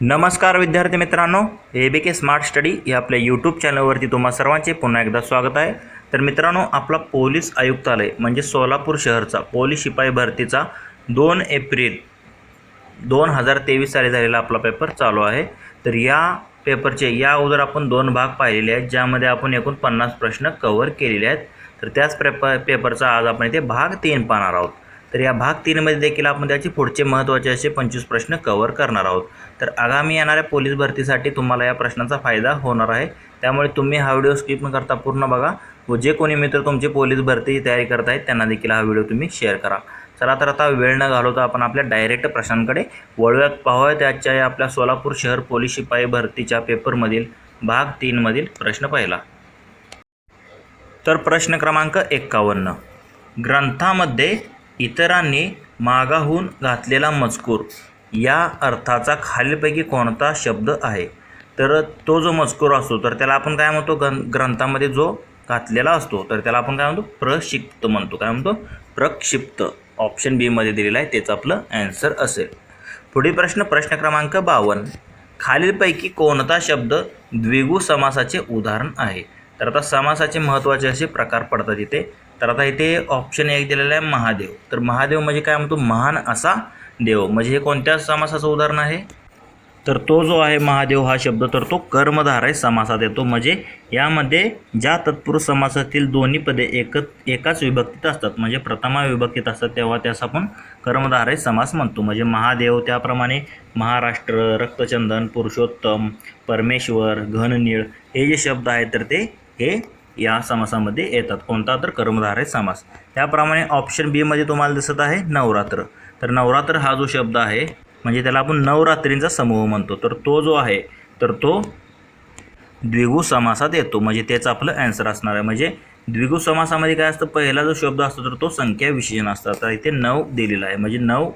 नमस्कार विद्यार्थी मित्रांनो ए बी के स्मार्ट स्टडी या आपल्या यूट्यूब चॅनलवरती तुम्हा सर्वांचे पुन्हा एकदा स्वागत आहे. तर मित्रांनो आपला पोलीस आयुक्तालय म्हणजे सोलापूर शहरचा पोलीस शिपाई भरतीचा दोन एप्रिल दोन हजार तेवीस साली झालेला आपला पेपर चालू आहे. तर या पेपरचे या अगोदर आपण दोन भाग पाहिलेले आहेत ज्यामध्ये आपण एकूण पन्नास प्रश्न कव्हर केलेले आहेत. तर त्याच पेपर पेपरचा आज आपण इथे भाग तीन पाहणार आहोत. तर या भाग तीनमध्ये देखील आपण त्याचे पुढचे महत्त्वाचे असे पंचवीस प्रश्न कव्हर करणार आहोत. तर आगामी येणाऱ्या पोलीस भरतीसाठी तुम्हाला या प्रश्नाचा फायदा होणार आहे. त्यामुळे तुम्ही हा व्हिडिओ स्किप न करता पूर्ण बघा. व जे कोणी मित्र तुमची पोलीस भरतीची तयारी करत आहेत त्यांना देखील हा व्हिडिओ तुम्ही शेअर करा. चला तर आता वेळ न घालवता आपण आपल्या डायरेक्ट प्रश्नांकडे वळूयात. पाहूया त्याच्या या आपल्या सोलापूर शहर पोलीस शिपाई भरतीच्या पेपरमधील भाग तीनमधील प्रश्न पहिला. तर प्रश्न क्रमांक एक्कावन्न ग्रंथामध्ये इतरांनी मागाहून घातलेला मजकूर. या अर्थाचा खालीलपैकी कोणता शब्द आहे? तर तो जो मजकूर असतो तर त्याला आपण काय म्हणतो? ग्रं ग्रंथामध्ये जो घातलेला असतो तर त्याला आपण काय म्हणतो? प्रक्षिप्त म्हणतो. काय म्हणतो? प्रक्षिप्त. ऑप्शन बीमध्ये दिलेला आहे तेच आपलं ॲन्सर असेल. पुढील प्रश्न प्रश्न क्रमांक बावन्न. खालीलपैकी कोणता शब्द द्विगु समासाचे उदाहरण आहे? तर आता समासाचे महत्त्वाचे असे प्रकार पडतात इथे. तर आता इथे ऑप्शन एक दिलेला आहे महादेव. तर महादेव म्हणजे काय? म्हणतो महान असा देव. म्हणजे हे कोणत्या समासाचं उदाहरण आहे? तर तो जो आहे महादेव हा शब्द तर तो कर्मधारय समासात येतो. म्हणजे यामध्ये ज्या तत्पुरुष समासातील दोन्ही पदे एकच एकाच विभक्तीत असतात. म्हणजे प्रथमा विभक्तीत असतात तेव्हा त्यास आपण कर्मधारय समास म्हणतो. म्हणजे महादेव त्याप्रमाणे महाराष्ट्र रक्तचंदन पुरुषोत्तम परमेश्वर घननीळ हे जे शब्द आहेत तर ते हे या समासामध्ये येतात. कोणता तर कर्मधारय समास. त्याप्रमाणे ऑप्शन बीमध्ये तुम्हाला दिसत आहे नवरात्र. तर नवरात्र हा जो शब्द आहे म्हणजे त्याला आपण नवरात्रींचा समूह म्हणतो. तर तो जो आहे तर तो द्विगु समासात येतो. म्हणजे त्याचं आपलं ॲन्सर असणार आहे. म्हणजे द्विगु समासामध्ये काय असतं? पहिला जो शब्द असतो तर तो संख्या विशेषण असतात तर इथे नऊ दिलेला आहे. म्हणजे नऊ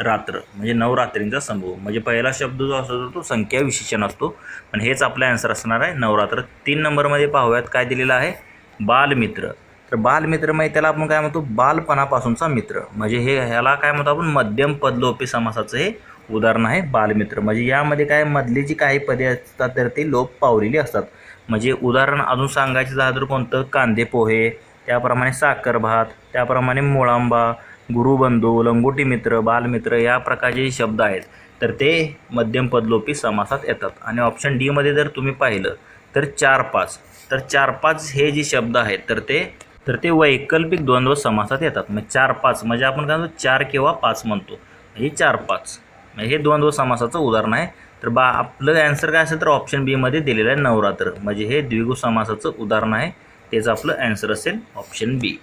रात्र म्हणजे नवरात्रींचा समूह म्हणजे पहिला शब्द जो असतो तो संख्या विशेषण असतो. पण हेच आपलं ॲन्सर असणार आहे नवरात्र. तीन नंबरमध्ये पाहूयात काय दिलेलं आहे. बालमित्र. तर बालमित्र म्हणजे त्याला आपण काय म्हणतो? बालपणापासूनचा मित्र. म्हणजे हे ह्याला काय म्हणतो आपण? मध्यम पदलोपी समासाचं हे उदाहरण आहे बालमित्र. म्हणजे यामध्ये काय मधली जी काही पदे असतात तर ती लोप पावलेली असतात. म्हणजे उदाहरण अजून सांगायचं झालं तर कोणतं? कांदे पोहे त्याप्रमाणे साखर भात त्याप्रमाणे मुळांबा गुरुबंधू लंगोटी मित्र बालमित्र या प्रकारचे जे शब्द आहेत तर ते मध्यम पदलोपी समासात येतात. आणि ऑप्शन डीमध्ये जर तुम्ही पाहिलं तर चार पाच तर चार पाच हे जे शब्द आहेत तर ते तर ते वैकल्पिक द्वंद्व समासात येतात. मग चार पाच म्हणजे आपण काय म्हणतो चार किंवा पाच म्हणतो. हे चार पाच म्हणजे हे द्वंद्व समासाचं उदाहरण आहे. तर बा आपलं ॲन्सर काय असेल तर ऑप्शन बीमध्ये दिलेलं आहे नवरात्र. म्हणजे हे द्विगु समासाचं उदाहरण आहे. तेच आपलं ॲन्सर असेल ऑप्शन बी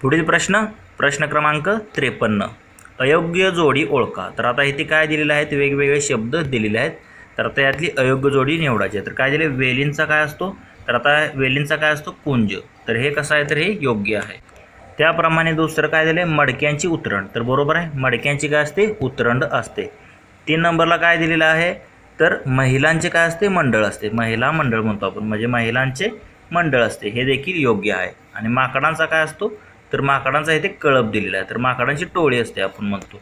पुढील प्रश्न प्रश्न क्रमांक त्रेपन्न. अयोग्य जोडी ओळखा. तर आता इथे काय दिलेलं आहेत वेगवेगळे शब्द दिलेले आहेत. तर आता यातली अयोग्य जोडी निवडायची आहे. तर काय दिले? वेलींचा काय असतो? तर आता वेलींचा काय असतो? कुंज. तर हे कसं आहे? तर हे योग्य आहे. त्याप्रमाणे दुसरं काय दिलं आहे मडक्यांची उतरण तर बरोबर आहे? मडक्यांची काय असते? उतरंड असते. तीन नंबरला काय दिलेलं आहे? तर महिलांचे काय असते? मंडळ असते. महिला मंडळ म्हणतो आपण. म्हणजे महिलांचे मंडळ असते. हे देखील योग्य आहे. आणि माकडांचा काय असतो? तर माकडांचा इथे कळप दिलेला आहे. तर माकडांची टोळी असते आपण म्हणतो.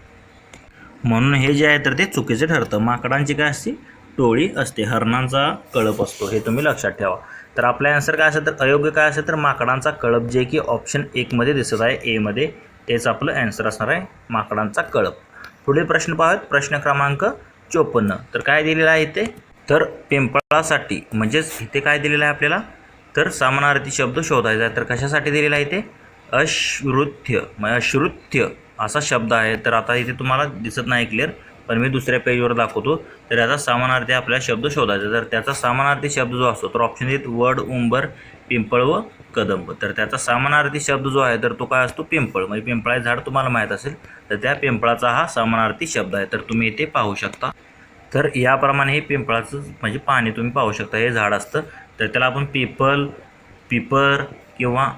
म्हणून हे जे आहे तर ते चुकीचे ठरतं. माकडांची काय असते? टोळी असते. हरणांचा कळप असतो. हे तुम्ही लक्षात ठेवा. तर आपला आन्सर काय असेल तर अयोग्य काय असेल तर माकडांचा कळप जे की ऑप्शन एकमध्ये दिसत आहे एमध्ये तेच आपलं ॲन्सर असणार आहे माकडांचा कळप. पुढील प्रश्न पाहत प्रश्न क्रमांक चोपन्न. तर काय दिलेलं आहे इथे? तर पिंपळासाठी. म्हणजेच इथे काय दिलेलं आहे आपल्याला? तर समानार्थी शब्द शोधायचा आहे. तर कशासाठी दिलेला आहे इथे? अश्रुत्य म्हणजे अश्रुत्य असा शब्द आहे. तर आता इथे तुम्हाला दिसत नाही क्लिअर पण मी दुसऱ्या पेजवर दाखवतो. तर याचा समानार्थी आपल्याला शब्द शोधायचा तर त्याचा समानार्थी शब्द जो असतो तर ऑप्शन येत वड उंबर पिंपळ व कदंब. तर त्याचा समानार्थी शब्द जो आहे तर तो काय असतो? पिंपळ. म्हणजे पिंपळाचे झाड तुम्हाला माहीत असेल तर त्या पिंपळाचा हा समानार्थी शब्द आहे. तर तुम्ही इथे पाहू शकता. तर याप्रमाणे हे पिंपळाचं म्हणजे पाणी तुम्ही पाहू शकता. हे झाड असतं. तर त्याला आपण पिपल पिपर किंवा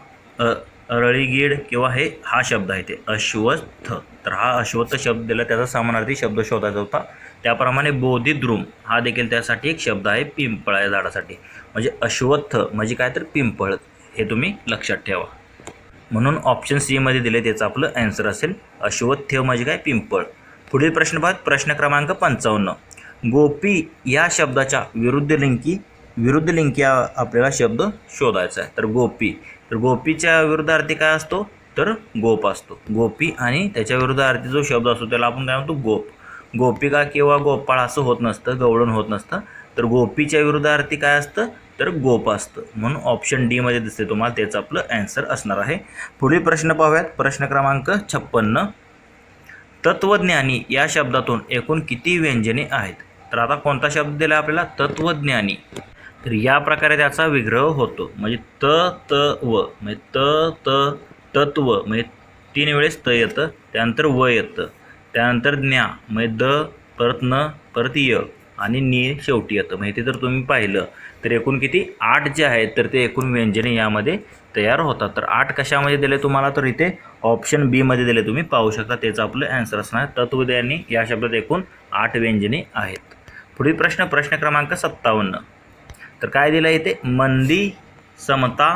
रळीगीड अरळीगीड किंवा हे हा शब्द आहे ते. अश्वत्थ. तर हा अश्वत्थ शब्द दिला त्याचा समानार्थी शब्द शोधायचा होता. त्याप्रमाणे बोधिद्रुम हा देखील त्यासाठी एक शब्द आहे पिंपळ या झाडासाठी. म्हणजे अश्वत्थ म्हणजे काय तर पिंपळ. हे तुम्ही लक्षात ठेवा. म्हणून ऑप्शन सीमध्ये दिले त्याचं आपलं ॲन्सर असेल अश्वत्थ म्हणजे काय? पिंपळ. पुढील प्रश्न पाहत प्रश्न क्रमांक पंचावन्न. गोपी या शब्दाच्या विरुद्ध लिंकी विरुद्ध लिंकी या आपल्याला शब्द शोधायचा आहे. तर गोपी. तर गोपीच्या विरुद्धार्थी काय असतो? तर गोप असतो. गोपी आणि त्याच्या विरुद्धार्थी जो शब्द असतो त्याला आपण काय म्हणतो? गोप. गोपिका किंवा गोपाळ असं होत नसतं गवळण होत नसतं. तर गोपीच्या विरुद्धार्थी काय असतं? तर गोप असतं. म्हणून ऑप्शन डीमध्ये दिसते तुम्हाला त्याचं आपलं ॲन्सर असणार आहे. पुढील प्रश्न पाहूयात. प्रश्न क्रमांक छप्पन्न. तत्वज्ञानी या शब्दातून एकूण किती व्यंजने आहेत? तर आता कोणता शब्द दिला आपल्याला? तत्वज्ञानी. तर या प्रकारे त्याचा विग्रह होतो. म्हणजे त त व. म्हणजे त त तत्व म्हणजे तीन वेळेस त येतं त्यानंतर व येतं. त्यानंतर ज्ञा. म्हणजे द परत न परत य. आणि नी शेवटी येतं. म्हणजे ते जर तुम्ही पाहिलं. तर एकूण किती? आठ जे आहेत तर ते एकूण व्यंजने यामध्ये तयार होतात. तर आठ कशामध्ये दिले तुम्हाला? तर इथे ऑप्शन बीमध्ये दिले तुम्ही. पाहू शकता. त्याचं आपलं ॲन्सर असणार. तत्वज्ञानी या शब्दात एकूण आठ व्यंजने आहेत. पुढील प्रश्न. प्रश्न क्रमांक सत्तावन्न. तर काय दिलं आहे इथे? मंदी समता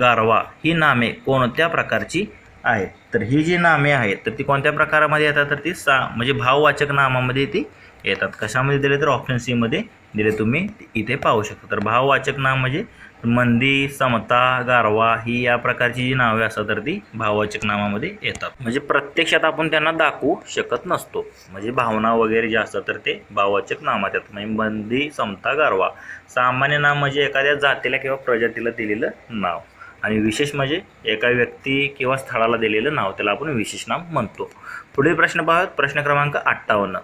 गारवा. ही नामे कोणत्या प्रकारची आहेत? तर ही जी नामे आहेत तर ती कोणत्या प्रकारामध्ये येतात? तर ती सा म्हणजे भाववाचक नामामध्ये ती येतात. कशामध्ये दिले तर? ऑप्शन सीमध्ये दिले. तुम्ही इथे पाहू शकता. तर भाववाचक नाम म्हणजे मंदी समता गारवा ही या प्रकारची जी नावे असतात तर ती भाववाचक नामामध्ये येतात. म्हणजे प्रत्यक्षात आपण त्यांना दाखवू शकत नसतो. म्हणजे भावना वगैरे जे असतात तर ते भाववाचक नामात येतात. म्हणजे मंदी समता गारवा सामान्य नाम म्हणजे एखाद्या जातीला किंवा प्रजातीला दिलेलं नाव. आणि विशेष म्हणजे एका व्यक्ती किंवा स्थळाला दिलेलं नाव त्याला आपण विशेष नाम म्हणतो. पुढील प्रश्न पाहत प्रश्न क्रमांक अठ्ठावन्न.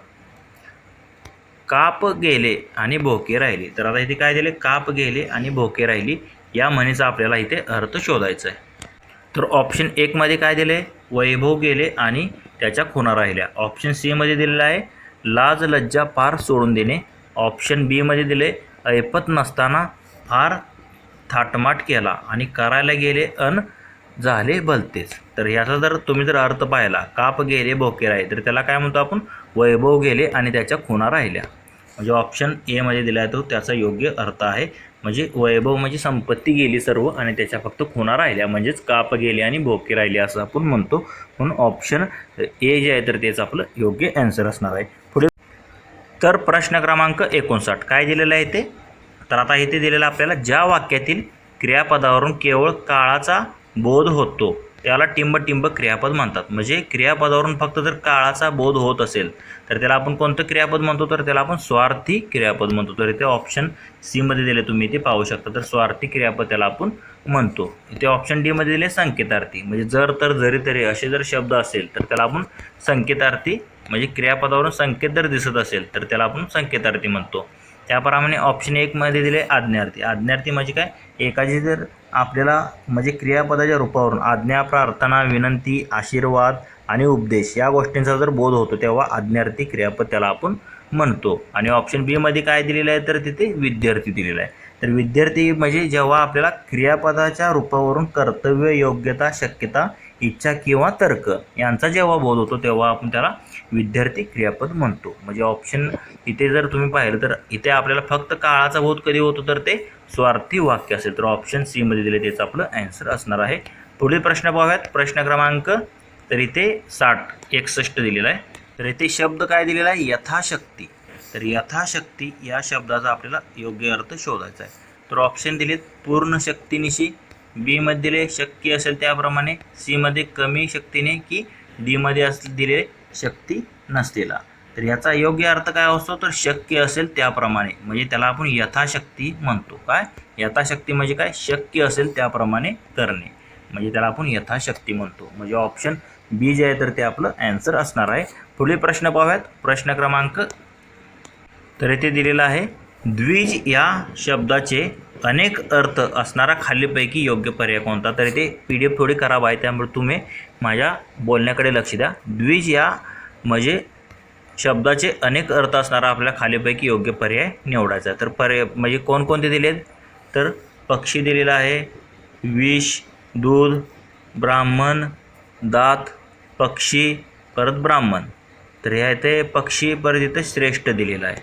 काप गेले आणि भोके राहिले. तर आता इथे काय दिले? काप गेले आणि भोके राहिली. या म्हणीचा आपल्याला इथे अर्थ शोधायचा आहे. तर ऑप्शन एकमध्ये काय दिले? वैभव गेले आणि त्याच्या खुणा राहिल्या. ऑप्शन सीमध्ये दिलेलं आहे लाज लज्जा पार सोडून देणे. ऑप्शन बीमध्ये दिले ऐपत नसताना फार थाटमाट केला आणि करायला गेले अन झाले भलतेच. तर याचा जर तुम्ही जर अर्थ पाहिला काप गेले भोके राहिले तर त्याला काय म्हणतो आपण? वैभव गेले आणि त्याच्या खुणा राहिल्या. म्हणजे ऑप्शन एमध्ये दिला आहे तो त्याचा योग्य अर्थ आहे. म्हणजे वैभव म्हणजे संपत्ती गेली सर्व आणि त्याच्या फक्त खुणा राहिल्या म्हणजेच काप गेले आणि भोके राहिले असं आपण म्हणतो. म्हणून ऑप्शन ए जे आहे तर त्याचं आपलं योग्य ॲन्सर असणार आहे. पुढे तर प्रश्न क्रमांक एकोणसाठ. काय दिलेलं आहे ते? तर आता इथे दिलेलं आपल्याला ज्या वाक्यातील क्रियापदावरून केवळ काळाचा बोध होतो त्याला टिंब टिंब क्रियापद म्हणतात. म्हणजे क्रियापदावरून फक्त जर काळाचा बोध होत असेल तर त्याला आपण कोणतं क्रियापद म्हणतो? तर त्याला आपण स्वार्थी क्रियापद म्हणतो. तर इथे ऑप्शन सीमध्ये दिले तुम्ही ते पाहू शकता. तर स्वार्थी क्रियापद त्याला आपण म्हणतो. इथे ऑप्शन डीमध्ये दिले संकेतार्थी. म्हणजे जर तर जरी तरी असे जर शब्द असेल तर त्याला आपण संकेतार्थी म्हणजे क्रियापदावरून संकेत जर दिसत असेल तर त्याला आपण संकेतार्थी म्हणतो. त्याप्रमाणे ऑप्शन एकमध्ये दिले आज्ञार्थी. आज्ञार्थी म्हणजे काय? एकाची जर आपल्याला म्हणजे क्रियापदाच्या रूपावरून आज्ञा प्रार्थना विनंती आशीर्वाद आणि उपदेश या गोष्टींचा जर बोध होतो तेव्हा आज्ञार्थी क्रियापद त्याला आपण म्हणतो. आणि ऑप्शन बीमध्ये काय दिलेलं आहे? तर तिथे विद्यार्थी दिलेला आहे. तर विद्यार्थी म्हणजे जेव्हा आपल्याला क्रियापदाच्या रूपावरून कर्तव्य योग्यता शक्यता इच्छा किंवा तर्क यांचा जेव्हा बोध होतो तेव्हा आपण त्याला विद्यार्थी क्रियापद म्हणतो. म्हणजे ऑप्शन इथे जर तुम्ही पाहिलं तर इथे आपल्याला फक्त काळाचा बोध कधी होतो तर ते स्वार्थी वाक्य असेल. तर ऑप्शन सीमध्ये दिले त्याचं आपलं ॲन्सर असणार आहे. पुढील प्रश्न पाहूयात. प्रश्न क्रमांक तर इथे साठ एकसष्ट दिलेला आहे. तर इथे शब्द काय दिलेला आहे? यथाशक्ती. तर यथाशक्ती या शब्दाचा आपल्याला योग्य अर्थ शोधायचा आहे. तर ऑप्शन दिलेत पूर्ण शक्तीनिशी. बीमध्ये दिले शक्य असेल त्याप्रमाणे. सीमध्ये कमी शक्तीने की डीमध्ये अस दिले शक्ती नसलेला. तर याचा योग्य अर्थ काय असतो? तर शक्य असेल त्याप्रमाणे. म्हणजे त्याला आपण यथाशक्ती म्हणतो. काय? यथाशक्ती म्हणजे काय? शक्य असेल त्याप्रमाणे करणे. म्हणजे त्याला आपण यथाशक्ती म्हणतो. म्हणजे ऑप्शन बी जे आहे तर ते आपलं ॲन्सर असणार आहे. पुढील प्रश्न पाहूयात. प्रश्न क्रमांक तर येथे दिलेला आहे. द्विज या शब्दाचे अनेक अर्थ असणारा खालीपैकी योग्य पर्याय कोणता? तर इथे पी डी एफ थोडी खराब आहे त्यामुळे तुम्ही माझ्या बोलण्याकडे लक्ष द्या. द्विज या म्हणजे शब्दाचे अनेक अर्थ असणारा आपल्या खालीपैकी योग्य पर्याय निवडायचा तर पर्याय म्हणजे कोणकोणते दिलेत तर पक्षी दिलेला आहे विष दूध ब्राह्मण दात पक्षी परत ब्राह्मण. तर ह्या इथे पक्षी परत इथं श्रेष्ठ दिलेलं आहे.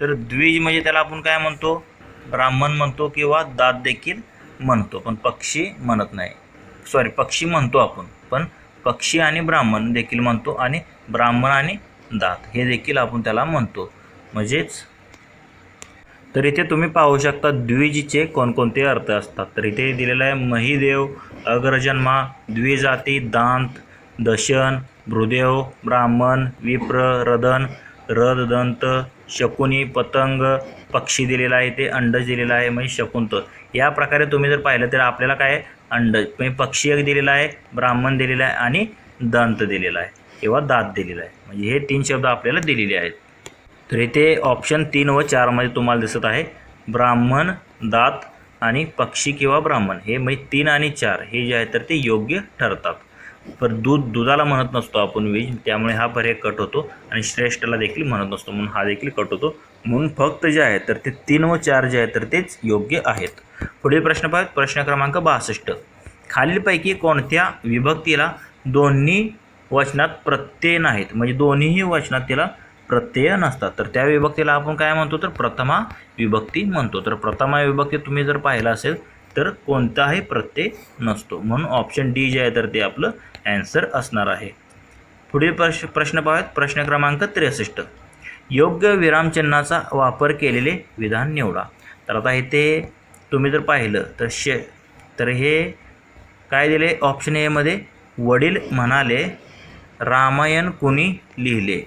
तर द्विज म्हणजे त्याला आपण काय म्हणतो? ब्राह्मण म्हणतो किंवा दात देखील म्हणतो पण पक्षी म्हणत नाही. सॉरी पक्षी म्हणतो आपण पण पक्षी आणि ब्राह्मण देखील म्हणतो आणि ब्राह्मण आणि दात हे देखील आपण त्याला म्हणतो. म्हणजेच तर इथे तुम्ही पाहू शकता द्विजचे कोणकोणते अर्थ असतात. तर इथे दिलेलं आहे महिदेव अग्रजन्मा द्विजाती दांत दशन भृदेव ब्राह्मण विप्र रदन रददंत शकुनी पतंग पक्षी दिलेला आहे ते अंडज दिलेलं आहे म्हणजे शकुंत या प्रकारे तुम्ही जर पाहिलं तर आपल्याला काय आहे? अंडज म्हणजे पक्षी एक दिलेला आहे ब्राह्मण दिलेला आहे आणि दंत दिलेला आहे किंवा दात दिलेला आहे. म्हणजे हे तीन शब्द आपल्याला दिलेले आहेत. तर इथे ऑप्शन तीन व चारमध्ये तुम्हाला दिसत आहे ब्राह्मण दात आणि पक्षी किंवा ब्राह्मण. हे म्हणजे तीन आणि चार. हे जे आहे तर ते योग्य ठरतात. पर दूध दुधाला म्हणत नसतो आपण वीज त्यामुळे हा पर्याय कट होतो आणि श्रेष्ठला देखील म्हणत नसतो म्हणून हा देखील कट होतो. म्हणून फक्त जे आहे तर ते तीन व चार जे आहे तर तेच योग्य आहेत. पुढील प्रश्न पाहत प्रश्न क्रमांक बासष्ट. खालीलपैकी कोणत्या विभक्तीला दोन्ही वचनात प्रत्यय नाहीत? म्हणजे दोन्हीही वचनात तिला प्रत्यय नसतात. तर त्या विभक्तीला आपण काय म्हणतो? तर प्रथमा विभक्ती म्हणतो. तर प्रथमा विभक्ती तुम्ही जर पाहिलं असेल तर कोणताही प्रत्यय नसतो. म्हणून ऑप्शन डी जे आहे तर ते आपलं ॲन्सर असणार आहे. पुढील प्रश्न प्रश्न पाहूयात. प्रश्न क्रमांक त्रेसष्ट. योग्य विरामचिन्हाचा वापर केलेले विधान निवडा. तर आता इथे तुम्ही जर पाहिलं तर शे तर हे काय दिले? ऑप्शन एमध्ये वडील म्हणाले रामायण कुणी लिहिले?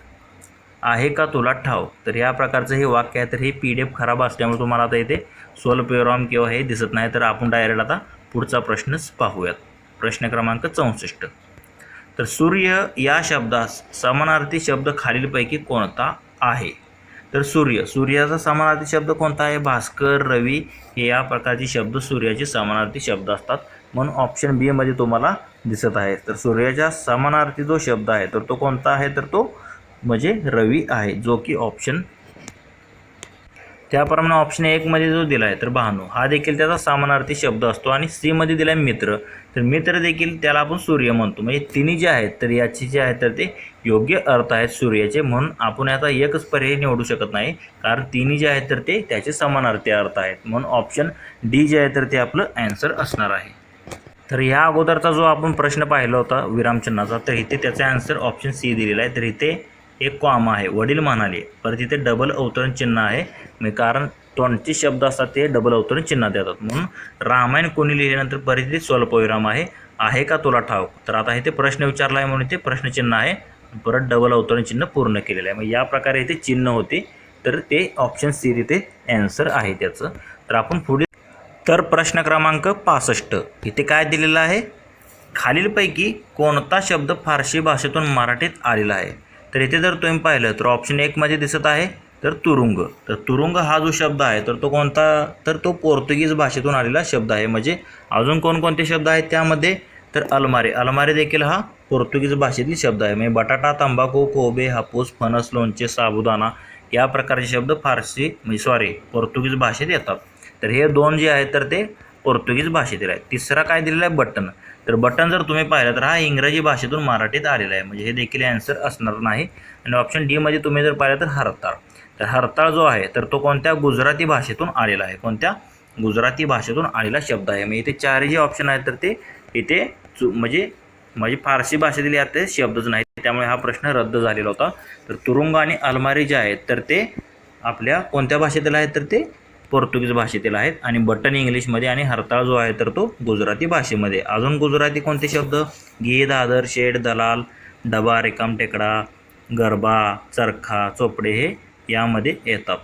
आहे का तुला ठाव? तर या प्रकारचं हे वाक्य आहे. तर हे पी डी एफ खराब असल्यामुळे तुम्हाला आता इथे स्वल्पविराम किंवा हे दिसत नाही. तर आपण डायरेक्ट आता पुढचा प्रश्नच पाहूयात. प्रश्न क्रमांक चौसष्ट. तर सूर्य या शब्दास समानार्थी शब्द खालीलपैकी कोणता आहे? तर सूर्य सूर्याचा समानार्थी शब्द कोणता आहे? भास्कर रवी हे या प्रकारचे शब्द सूर्याचे समानार्थी शब्द असतात म्हणून ऑप्शन बी मध्ये तुम्हाला दिसत आहे. तर सूर्याचा समानार्थी जो शब्द आहे तर तो कोणता आहे? तर तो म्हणजे रवी आहे जो की ऑप्शन त्याप्रमाणे ऑप्शन एकमध्ये जो दिला आहे तर भानू हा देखील त्याचा समानार्थी शब्द असतो आणि सीमध्ये दिला आहे मित्र. तर मित्र देखील त्याला आपण सूर्य म्हणतो. म्हणजे तिन्ही जे आहेत तर याचे जे आहेत तर ते योग्य अर्थ आहेत सूर्याचे. म्हणून आपण याचा एकच पर्याय निवडू शकत नाही. कारण तिन्ही जे आहेत तर ते त्याचे समानार्थी अर्थ आहेत. म्हणून ऑप्शन डी जे आहे तर ते आपलं ॲन्सर असणार आहे. तर ह्या अगोदरचा जो आपण प्रश्न पाहिला होता विरामचिन्हाचा तर इथे त्याचा आन्सर ऑप्शन सी दिलेला आहे. तर इथे एक कॉमा आहे. वडील म्हणाले परत तिथे डबल अवतरण चिन्ह आहे. मी कारण तोंडचे शब्द असतात ते डबल अवतरण चिन्ह देतात. म्हणून रामायण कोणी लिहिल्यानंतर परिस्थितीत स्वल्पविराम आहे. आहे का तुला ठाव तर आता इथे प्रश्न विचारला आहे म्हणून ते प्रश्नचिन्ह आहे. परत डबल अवतरण चिन्ह पूर्ण केलेलं आहे. मग या प्रकारे इथे चिन्ह होते. तर ते ऑप्शन सी तिथे ॲन्सर आहे त्याचं. तर आपण पुढे तर प्रश्न क्रमांक पासष्ट. इथे काय दिलेलं आहे? खालीलपैकी कोणता शब्द फारसी भाषेतून मराठीत आलेला आहे? तर इथे जर तुम्ही पाहिलं तर ऑप्शन एकमध्ये दिसत आहे तर तुरुंग. तर तुरुंग हा जो शब्द आहे तर तो कोणता तर तो पोर्तुगीज भाषेतून आलेला शब्द आहे. म्हणजे अजून कोणकोणते शब्द आहेत त्यामध्ये? तर अलमारे. अलमारे देखील हा पोर्तुगीज भाषेतील शब्द आहे. म्हणजे बटाटा तंबाखू कोबे हापूस फणस लोणचे साबुदाणा या प्रकारचे शब्द फारसी म्हणजे सॉरी पोर्तुगीज भाषेत येतात. तर हे दोन जे आहेत तर ते पोर्तुगीज भाषेतील आहेत. तिसरा काय दिलेला आहे? बटन. तर बटन जर तुम्ही पाहिलं तर हा इंग्रजी भाषेतून मराठीत आलेला आहे. म्हणजे हे देखील ॲन्सर असणार नाही. आणि ऑप्शन डीमध्ये तुम्ही जर पाहिलं तर हरताळ. तर हरताळ जो आहे तर तो कोणत्या गुजराती भाषेतून आलेला आहे? कोणत्या गुजराती भाषेतून आलेला शब्द आहे? म्हणजे इथे चारही जे ऑप्शन आहेत तर ते इथे चु म्हणजे म्हणजे फारसी भाषेतील यात ते शब्दच नाही त्यामुळे हा प्रश्न रद्द झालेला होता. तर तुरुंग आणि अलमारी जे आहेत तर ते आपल्या कोणत्या भाषेतील आहेत तर ते पोर्तुगीज भाषेतील आहेत आणि बटन इंग्लिशमध्ये आणि हरताळ जो आहे तर तो गुजराती भाषेमध्ये. अजून गुजराती कोणते शब्द? गे दादर शेड दलाल डबा रिकाम टेकडा गरबा चरखा चोपडे हे यामध्ये येतात.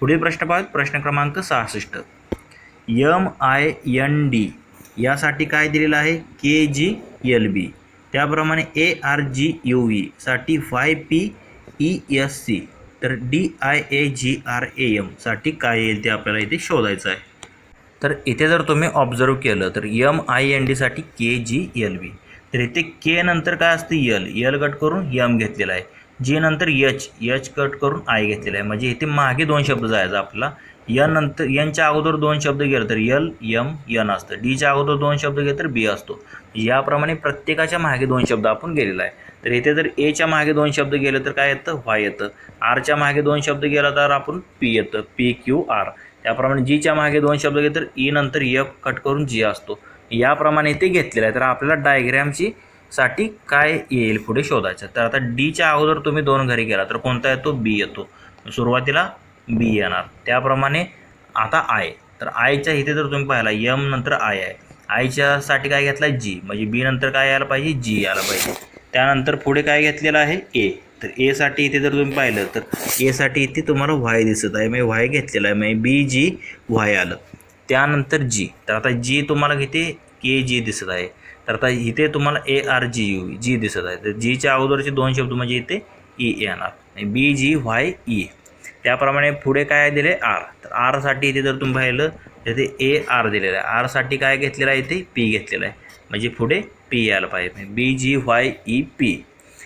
पुढील प्रश्न पाहत प्रश्न क्रमांक सहासष्ट. यम आय एन डी यासाठी काय दिलेलं आहे? K G L B. त्याप्रमाणे A R G U E साठी F P E S C. तर D I A G R A एमसाठी काय येईल ते आपल्याला इथे शोधायचं आहे. तर इथे जर तुम्ही ऑब्झर्व केलं तर यम आय एन डीसाठी के जी एल बी तर इथे के नंतर काय असतं? यल यल कट करून यम घेतलेला आहे. जी नंतर यच यच कट करून आय घेतलेला आहे. म्हणजे इथे मागे दोन शब्द जायचं आपला. यन नंतर यनच्या अगोदर दोन शब्द गेलं तर यल यम यन असतं. डीच्या अगोदर दोन शब्द गेले तर बी असतो. याप्रमाणे प्रत्येकाच्या मागे दोन शब्द आपण गेलेला आहे. तर इथे जर एच्या मागे दोन शब्द गेले तर काय येतं? वाय येतं. आरच्या मागे दोन शब्द गेला तर आपण पी येतं. पी क्यू आर त्याप्रमाणे जीच्या मागे दोन शब्द गेले तर ई नंतर एफ कट करून जी असतो. याप्रमाणे ते घेतलेलं आहे. तर आपल्याला डायग्रॅमची साठी काय येईल पुढे शोधायचं? तर आता डीच्या अगोदर तुम्ही दोन घरी गेला तर कोणता येतो? बी येतो. सुरुवातीला बी येणार. त्याप्रमाणे आता आय तर आयच्या इथे जर तुम्ही पाहिला यम नंतर आय आहे. आयच्यासाठी काय घेतला? जी म्हणजे बी नंतर काय यायला पाहिजे? जी यायला पाहिजे. त्यानंतर पुढे काय घेतलेलं आहे? ए तर एसाठी इथे जर तुम्ही पाहिलं तर एसाठी इथे तुम्हाला व्हाय दिसत आहे. म्हणजे मी व्हाय घेतलेला आहे. म्हणजे बी जी व्हाय आलं. त्यानंतर जी तर आता जी तुम्हाला इथे के जी दिसत आहे. तर आता इथे तुम्हाला ए आर जी यू जी दिसत आहे. तर जीच्या अगोदरचे दोन शब्द म्हणजे इथे ई येणार. बी जी व्हाय ई त्याप्रमाणे पुढे काय दिले? आर तर आरसाठी इथे जर तुम्ही पाहिलं तर इथे ए आर दिलेलं आहे. आरसाठी काय घेतलेलं आहे? इथे पी घेतलेलं आहे. म्हणजे पुढे पी यायला पाहिजे. बी जी व्हाय ई पी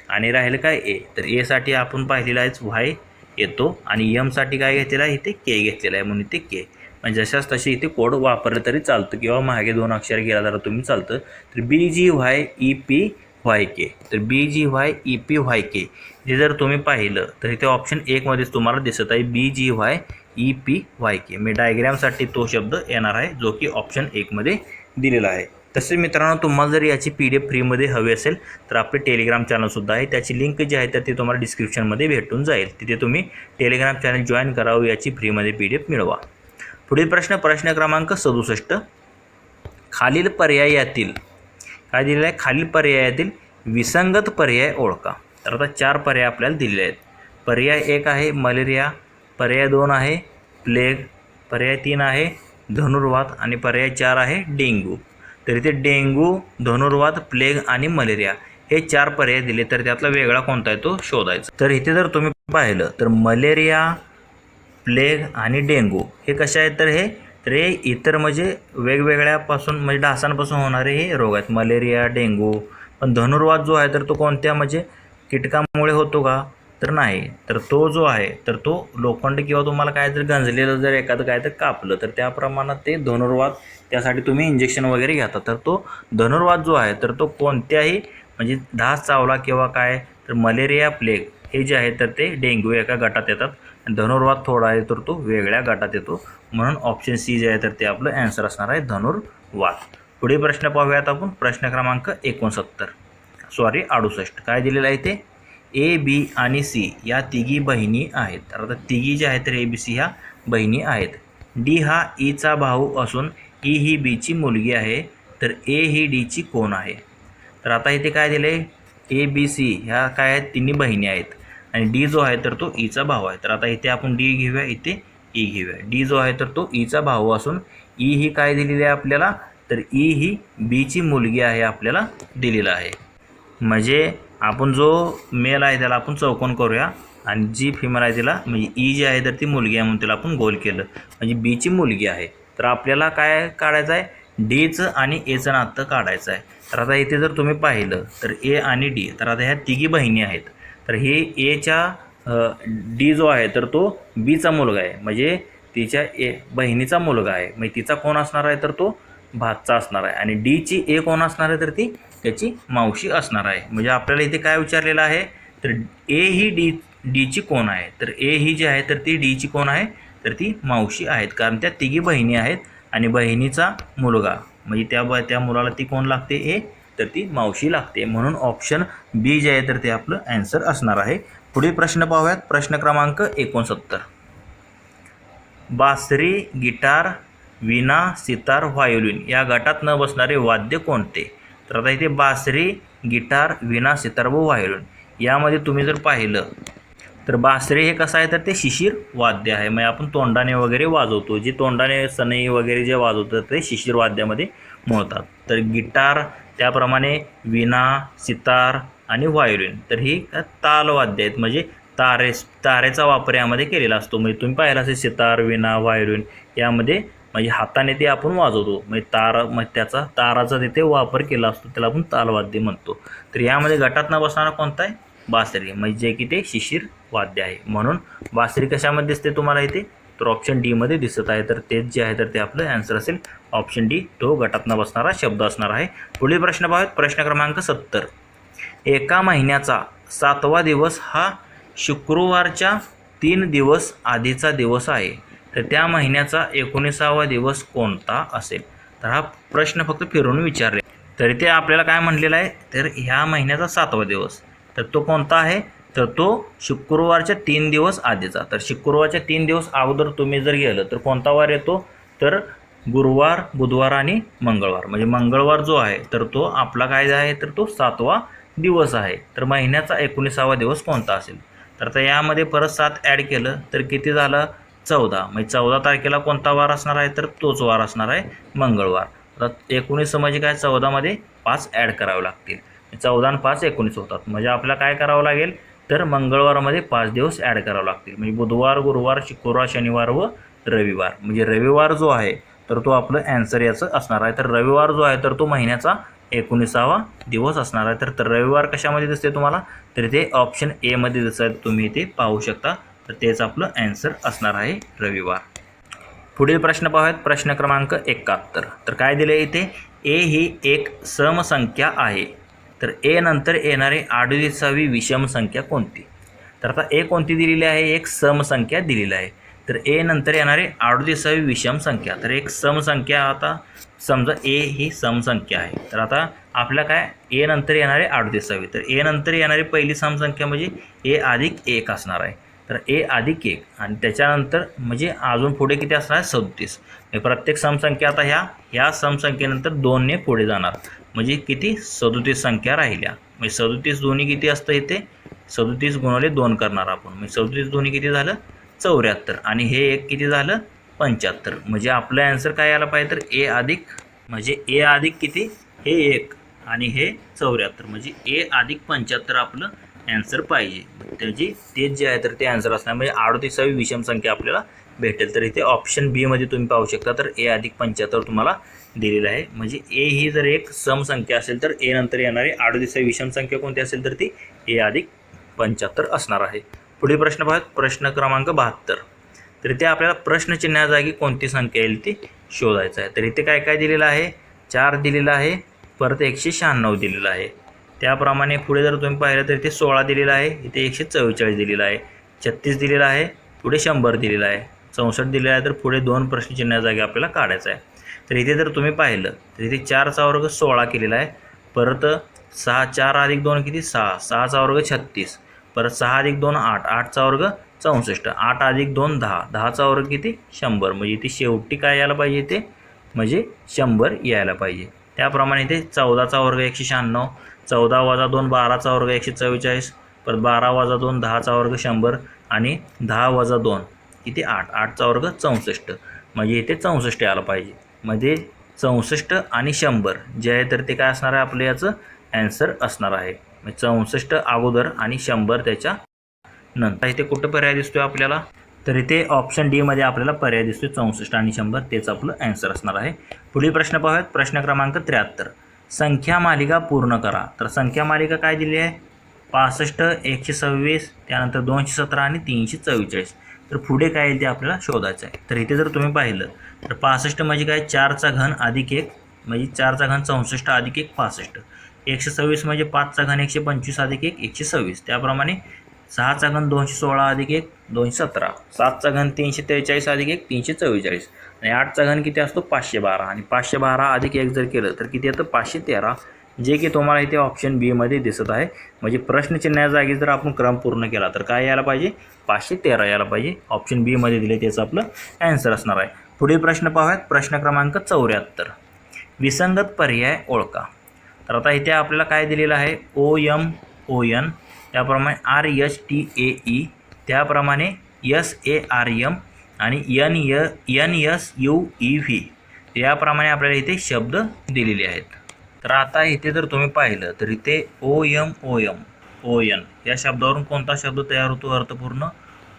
आणि राहिलं काय ए तर एसाठी आपण पाहिलेलं आहेच व्हाय येतो. आणि यमसाठी काय घेतलेलं आहे? इथे के घेतलेलं आहे म्हणून इथे के म्हणजे जशाच तसे इथे कोड वापरलं तरी चालतं. किंवा मागे दोन अक्षर गेला जरा तुम्ही चालतं. तर बी G Y E P Y के तर बी G Y E P Y के हे जर तुम्ही पाहिलं तर इथे ऑप्शन एकमध्येच तुम्हाला दिसत आहे. B G Y E P Y K मी डायग्रॅमसाठी तो शब्द येणार आहे जो की ऑप्शन एकमध्ये दिलेला आहे. तसेच मित्रांनो तुम्हाला जर याची पी डी एफ फ्रीमध्ये हवी असेल तर आपले टेलिग्राम चॅनलसुद्धा आहे. त्याची लिंक जी आहे ती तुम्हाला डिस्क्रिप्शनमध्ये भेटून जाईल. तिथे तुम्ही टेलिग्राम चॅनल जॉईन करावं याची फ्रीमध्ये पी डी एफ मिळवा. पुढील प्रश्न प्रश्न क्रमांक सदुसष्ट. खालील पर्यायातील काय दिलेलं आहे? खालील पर्यायातील विसंगत पर्याय ओळखा. तर आता चार पर्याय आपल्याला दिलेले आहेत. पर्याय एक आहे मलेरिया पर्याय दोन आहे प्लेग पर्याय तीन आहे धनुर्वात आणि पर्याय चार आहे डेंग्यू तर इथे डेंगू धनुर्वात प्लेग आणि मलेरिया हे चार पर्याय दिले तर त्यातला वेगळा कोणता आहे तो शोधायचा. तर इथे जर तुम्ही पाहिलं तर मलेरिया प्लेग आणि डेंगू हे कसे आहेत तर हे तर हे इतर म्हणजे वेगवेगळ्यापासून म्हणजे डासांपासून होणारे हे रोग आहेत. मलेरिया डेंगू पण धनुर्वात जो आहे तर तो कोणत्या म्हणजे कीटकामुळे होतो का? तर नाही. तर तो जो आहे तर तो लोखंड किंवा तुम्हाला काय जर गंजलेलं जर एखादं काय तर कापलं तर त्या प्रमाणात ते धनुर्वात त्यासाठी तुम्ही इंजेक्शन वगैरे घेता. तर तो धनुर्वाद जो आहे तर तो कोणत्याही म्हणजे धास चावला किंवा काय तर मलेरिया प्लेग हे जे आहे तर ते डेंग्यू एका गटात येतात. आणि थोडा आहे तर तो वेगळ्या गटात येतो. म्हणून ऑप्शन सी जे आहे तर ते आपलं ॲन्सर असणार आहे धनुर्वाद. पुढे प्रश्न पाहूयात आपण. प्रश्न क्रमांक एकोणसत्तर. सॉरी अडुसष्ट. काय दिलेलं आहे ते ए बी आणि सी या तिघी बहिणी आहेत. तर आता तिघी ज्या आहेत तर ए बी सी ह्या बहिणी आहेत. डी हा e ईचा भाऊ असून ई ही बीची मुलगी आहे तर ए ही डीची कोण आहे? तर आता इथे काय दिलं? आहे ए बी सी ह्या काय आहेत? तिन्ही बहिणी आहेत. आणि डी जो आहे तर तो ईचा भाऊ आहे. तर आता इथे आपण डी घेऊया इथे ई घेऊया. डी जो आहे तर तो ईचा भाऊ असून ई ही काय दिलेली आहे आपल्याला? तर ई ही बीची मुलगी आहे आपल्याला दिलेला आहे. म्हणजे आपण जो मेल आहे त्याला आपण चौकोन करूया. आणि जी फिमेल आहे तिला म्हणजे ई जी आहे तर ती मुलगी आहे म्हणून तिला आपण गोल केलं. म्हणजे बीची मुलगी आहे. तर आपल्याला काय काढायचं आहे डीचं आणि एचं नातं काढायचं आहे तर आता इथे जर तुम्ही पाहिलं तर ए आणि डी तर आता ह्या तिघी बहिणी आहेत. तर हे एच्या डी जो आहे तर तो बीचा मुलगा आहे. म्हणजे तिच्या ए बहिणीचा मुलगा आहे. म्हणजे तिचा कोण असणार आहे तर तो भातचा असणार आहे. आणि डीची ए कोण असणार आहे तर ती त्याची मावशी असणार आहे. म्हणजे आपल्याला इथे काय विचारलेलं आहे? तर ए ही डी डीची कोण आहे? तर ए ही जी आहे तर ती डीची कोण आहे? तर ती मावशी आहेत. कारण त्या तिघी बहिणी आहेत आणि बहिणीचा मुलगा. म्हणजे त्या ब त्या मुलाला ती कोण लागते? ए तर ती मावशी लागते. म्हणून ऑप्शन बी जे आहे तर ते आपलं ॲन्सर असणार आहे. पुढील प्रश्न पाहूयात. प्रश्न क्रमांक एकोणसत्तर. बासरी गिटार विना सितार व्हायोलिन या गटात न बसणारे वाद्य कोणते? तर आता इथे बासरी गिटार विना सितार व व्हायोलिन यामध्ये तुम्ही जर पाहिलं तर बासरी हे कसं आहे तर ते शिशिर वाद्य आहे. म्हणजे आपण तोंडाने वगैरे वाजवतो. जे तोंडाने सनई वगैरे जे वाजवतात ते शिशीर वाद्यामध्ये मोडतात तर गिटार त्याप्रमाणे विणा सितार आणि व्हायोलिन. तर ही तालवाद्य आहेत. म्हणजे तारे तारेचा वापर यामध्ये केलेला असतो. म्हणजे तुम्ही पाहिला असेल सितार विणा व्हायोलिन यामध्ये म्हणजे हाताने ते आपण वाजवतो. म्हणजे तार मग त्याचा ताराचा तिथे वापर केला असतो. त्याला आपण तालवाद्य म्हणतो. तर यामध्ये गटात न बसणारा कोणता आहे? बासरी म्हणजे जे की ते शिशिर वाद्य आहे. म्हणून बासरी कशामध्ये दिसते तुम्हाला इथे? तर ऑप्शन डीमध्ये दिसत आहे. तर तेच जे आहे तर ते आपलं ॲन्सर असेल. ऑप्शन डी तो गटातनं बसणारा शब्द असणार आहे. पुढील प्रश्न पाहूयात. प्रश्न क्रमांक सत्तर. एका महिन्याचा सातवा दिवस हा शुक्रवारच्या तीन दिवस आधीचा दिवस आहे. तर त्या महिन्याचा एकोणीसावा दिवस कोणता असेल? तर हा प्रश्न फक्त फिरून विचारले. तरी ते आपल्याला काय म्हटलेलं आहे? तर ह्या महिन्याचा सातवा दिवस. तर तो कोणता आहे? तर तो शुक्रवारच्या तीन दिवस आधीचा. तर शुक्रवारच्या तीन दिवस अगोदर तुम्ही जर गेलं तर कोणता वार येतो? तर गुरुवार बुधवार आणि मंगळवार. म्हणजे मंगळवार जो आहे तर तो आपला काय आहे? तर तो सातवा दिवस आहे. तर महिन्याचा एकोणीसावा दिवस कोणता असेल? तर आता यामध्ये परत सात ॲड केलं तर किती झालं? चौदा. म्हणजे चौदा तारखेला कोणता वार असणार आहे? तर तोच वार असणार आहे मंगळवार. आता एकोणीस म्हणजे काय? चौदामध्ये पाच ॲड करावे लागतील. चौदा आणि पाच एकोणीस होतात. म्हणजे आपल्याला काय करावं लागेल? तर मंगळवारमध्ये पाच दिवस ॲड करावे लागतील. म्हणजे बुधवार गुरुवार शुक्रवार शनिवार व रविवार. म्हणजे रविवार जो आहे तर तो आपलं ॲन्सर याचं असणार आहे. तर रविवार जो आहे तर तो महिन्याचा एकोणीसावा दिवस असणार आहे. तर तर रविवार कशामध्ये दिसते तुम्हाला? तर ते ऑप्शन एमध्ये दिसत तुम्ही ते पाहू शकता. तर तेच आपलं ॲन्सर असणार आहे रविवार. पुढील प्रश्न पाहूयात. प्रश्न क्रमांक एकाहत्तर. तर काय दिले इथे? ए ही एक समसंख्या आहे. तर ए नंतर येणारी आडवीसावी विषम संख्या कोणती? तर आता ए कोणती दिलेली आहे? एक समसंख्या दिलेली आहे. तर ए नंतर येणारी अडतीसावी विषम संख्या. तर एक समसंख्या आता समजा ए ही समसंख्या आहे. तर आता आपल्या काय? ए नंतर येणारे अडतीसावी तर ए नंतर येणारी पहिली समसंख्या म्हणजे ए अधिक एक असणार आहे. तर ए अधिक एक. आणि त्याच्यानंतर म्हणजे अजून पुढे किती असणार आहे? सदतीस. म्हणजे प्रत्येक समसंख्या आता ह्या ह्या समसंख्येनंतर दोनने पुढे जाणार. म्हणजे किती? सदोतीस संख्या राहिल्या. म्हणजे सदोतीस दोन्ही किती असतं इथे? सदोतीस गुणवले दोन करणार आपण. म्हणजे सदोतीस दोन्ही किती झालं? चौऱ्याहत्तर. आणि हे एक किती झालं? पंच्याहत्तर. म्हणजे आपलं ॲन्सर काय यायला पाहिजे तर ए अधिक म्हणजे ए अधिक किती? हे एक. आणि हे चौऱ्याहत्तर. म्हणजे ए अधिक पंच्याहत्तर आपलं ॲन्सर पाहिजे. त्याची तेच जे आहे तर ते ॲन्सर असणार. म्हणजे अडतीसावी विषम संख्या आपल्याला भेटेल. तर इथे ऑप्शन बीमध्ये तुम्ही पाहू शकता. तर ए अधिक पंच्याहत्तर तुम्हाला दिलेलं आहे. म्हणजे ए ही जर एक समसंख्या असेल तर ए नंतर येणारी अडतीसावी विषम संख्या कोणती असेल तर ती ए अधिक पंच्याहत्तर असणार आहे. पुढील प्रश्न पाहत प्रश्न क्रमांक बहात्तर. तर इथे आपल्याला प्रश्नचिन्हाजागी कोणती संख्या येईल ती शोधायचं आहे. तर इथे काय काय दिलेलं आहे? चार दिलेलं आहे परत एकशे शहाण्णव दिलेलं आहे. त्याप्रमाणे पुढे जर तुम्ही पाहिलं तर इथे सोळा दिलेला आहे इथे एकशे चव्वेचाळीस दिलेला आहे. छत्तीस दिलेला आहे पुढे शंभर दिलेला आहे. चौसष्ट दिलेलं आहे तर पुढे दोन प्रश्नचिन्हाजागी आपल्याला काढायचं आहे. तर इथे जर तुम्ही पाहिलं तर इथे चारचा वर्ग सोळा केलेला आहे. परत सहा चार अधिक दोन किती? सहा. सहाचा वर्ग छत्तीस. परत सहा अधिक दोन आठ. आठचा वर्ग चौसष्ट. आठ अधिक दोन दहा. दहाचा वर्ग किती? शंभर. म्हणजे इथे शेवटी काय यायला पाहिजे ते म्हणजे शंभर यायला पाहिजे. त्याप्रमाणे इथे चौदाचा वर्ग एकशे शहाण्णव चौदा वजा दोन बाराचा वर्ग एकशे चव्वेचाळीस परत बारा वजा दोन दहाचा वर्ग शंभर आणि दहा वजा दोन किती? आठ. आठचा वर्ग चौसष्ट. म्हणजे इथे चौसष्ट यायला पाहिजे. मध्ये चौसष्ट आणि शंभर. जे आहे तर ते काय असणार आहे आपलं याचं? ॲन्सर असणार आहे. म्हणजे चौसष्ट अगोदर आणि शंभर त्याच्या नंतर. इथे कुठं पर्याय दिसतोय आपल्याला? तर इथे ऑप्शन डीमध्ये आपल्याला पर्याय दिसतोय चौसष्ट आणि शंभर. तेच आपलं ॲन्सर असणार आहे. पुढील प्रश्न पाहूयात. प्रश्न क्रमांक त्र्याहत्तर. संख्या मालिका पूर्ण करा. तर संख्या मालिका काय दिली आहे? पासष्ट एकशे सव्वीस त्यानंतर दोनशे सतरा आणि तीनशे चव्वेचाळीस. तर पुढे काय येईल ते आपल्याला शोधायचं आहे. तर इथे जर तुम्ही पाहिलं तर पासष्ट म्हणजे काय? चारचा घन अधिक एक म्हणजे चारचा घन चौसष्ट अधिक एक पासष्ट. एकशे सव्वीस म्हणजे पाचचा घन एकशे पंचवीस अधिक एक एकशे सव्वीस. त्याप्रमाणे सहाचा घन दोनशे सोळा अधिक एक दोनशे सतरा. सातचा घन तीनशे त्रेचाळीस अधिक एक तीनशे चव्वेचाळीस. आणि आठचा घन किती असतो? पाचशे बारा. आणि पाचशे बारा अधिक एक जर केलं तर किती येतं? पाचशे तेरा. जे की तुम्हाला इथे ऑप्शन बीमध्ये दिसत आहे. म्हणजे प्रश्नचिन्हा जागी जर आपण क्रम पूर्ण केला तर काय यायला पाहिजे? पाचशे तेरा यायला पाहिजे. ऑप्शन बीमध्ये दिले त्याचं आपलं ॲन्सर असणार आहे. पुढील प्रश्न पाहूयात. प्रश्न क्रमांक चौऱ्याहत्तर. विसंगत पर्याय ओळखा. तर आता इथे आपल्याला काय दिलेलं आहे? ओ यम ओ एन त्याप्रमाणे R H T A E त्याप्रमाणे यस ए आर यम आणि N Y N S U E V याप्रमाणे आपल्याला इथे शब्द दिलेले आहेत. तर आता इथे जर तुम्ही पाहिलं तर इथे O M O M O N या शब्दावरून कोणता शब्द तयार होतो अर्थपूर्ण?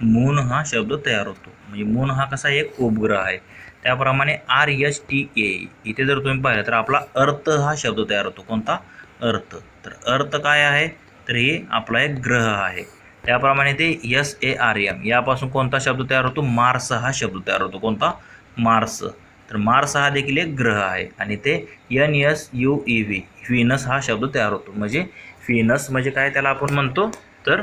मून हा शब्द तयार होतो. म्हणजे मून हा कसा एक उपग्रह आहे. त्याप्रमाणे आर एच टी ए इथे जर तुम्ही पाहिलं तर आपला अर्थ हा शब्द तयार होतो. कोणता? अर्थ. तर अर्थ काय आहे? तर हे आपला एक ग्रह आहे. त्याप्रमाणे ते एस ए आर एम यापासून कोणता शब्द तयार होतो? मार्स हा शब्द तयार होतो. कोणता? मार्स. तर मार्स हा देखील एक ग्रह आहे आणि ते N S U E V Venus हा शब्द तयार होतो. म्हणजे व्हीनस म्हणजे काय त्याला आपण म्हणतो? तर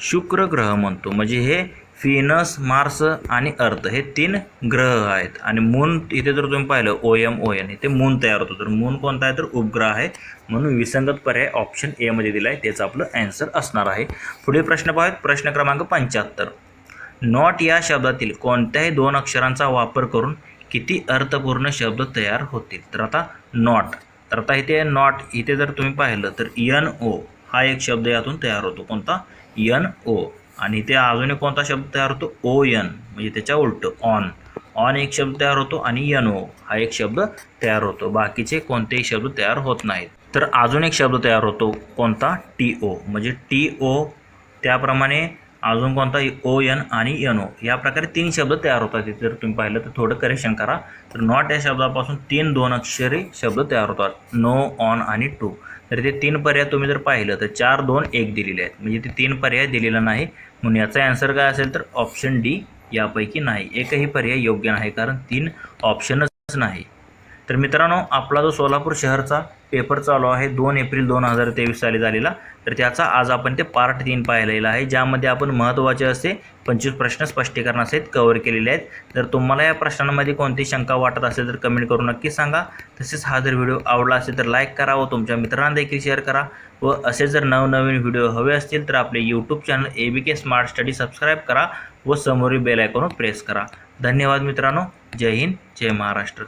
शुक्र ग्रह म्हणतो. म्हणजे हे फिनस मार्स आणि अर्थ हे तीन ग्रह आहेत. आणि मून इथे जर तुम्ही पाहिलं ओ एम ओ एन इथे मून तयार होतो. तर मून कोणता आहे? तर उपग्रह आहे. म्हणून विसंगत पर्याय ऑप्शन एमध्ये दिला आहे त्याचं आपलं ॲन्सर असणार आहे. पुढे प्रश्न पाहूयात. प्रश्न क्रमांक पंच्याहत्तर. नॉट या शब्दातील कोणत्याही दोन अक्षरांचा वापर करून किती अर्थपूर्ण शब्द तयार होतील? तर आता नॉट तर आता इथे नॉट इथे जर तुम्ही पाहिलं तर यन ओ हा एक शब्द यातून तयार होतो. कोणता? यन ओ आणि इथे अजून एक कोणता शब्द तयार होतो? ओ यन म्हणजे त्याच्या उलट ऑन ऑन एक शब्द तयार होतो आणि यन ओ हा एक शब्द तयार होतो. बाकीचे कोणतेही शब्द तयार होत नाहीत. तर अजून एक शब्द तयार होतो. कोणता? टी ओ म्हणजे टी ओ त्याप्रमाणे अजून कोणता? ओ एन आणि एन ओ. या प्रकारे तीन शब्द तयार होतात. जर तुम्ही पाहिलं तर थोडं करेक्शन करा. तर नॉट या शब्दापासून तीन दोन अक्षरी शब्द तयार होतात. नो ऑन आणि टू तर ते तीन पर्याय तुम्ही जर पाहिलं तर चार दोन एक दिलेले आहेत. म्हणजे ते तीन पर्याय दिलेला नाही. म्हणून याचा ॲन्सर काय असेल तर ऑप्शन डी यापैकी नाही. एकही पर्याय योग्य नाही कारण तीन ऑप्शनच नाही. तर मित्रांनो आपला जो सोलापूर शहरचा पेपर चालू आहे दोन एप्रिल दोन हजार तेवीस साली झालेला तर त्याचा आज आपण ते पार्ट तीन पाहिलेला आहे ज्यामध्ये आपण महत्त्वाचे असे पंचवीस प्रश्न स्पष्टीकरणासहित कव्हर केलेले आहेत. जर तुम्हाला या प्रश्नांमध्ये कोणती शंका वाटत असेल तर कमेंट करून नक्की सांगा. तसेच हा जर व्हिडिओ आवडला असेल तर लाईक करा व तुमच्या मित्रांना देखील शेअर करा. व असे जर नवनवीन व्हिडिओ हवे असतील तर आपले YouTube channel A B K smart study subscribe करा व समोरील बेल आयकॉन प्रेस करा. धन्यवाद मित्रांनो. जय हिंद जय महाराष्ट्र.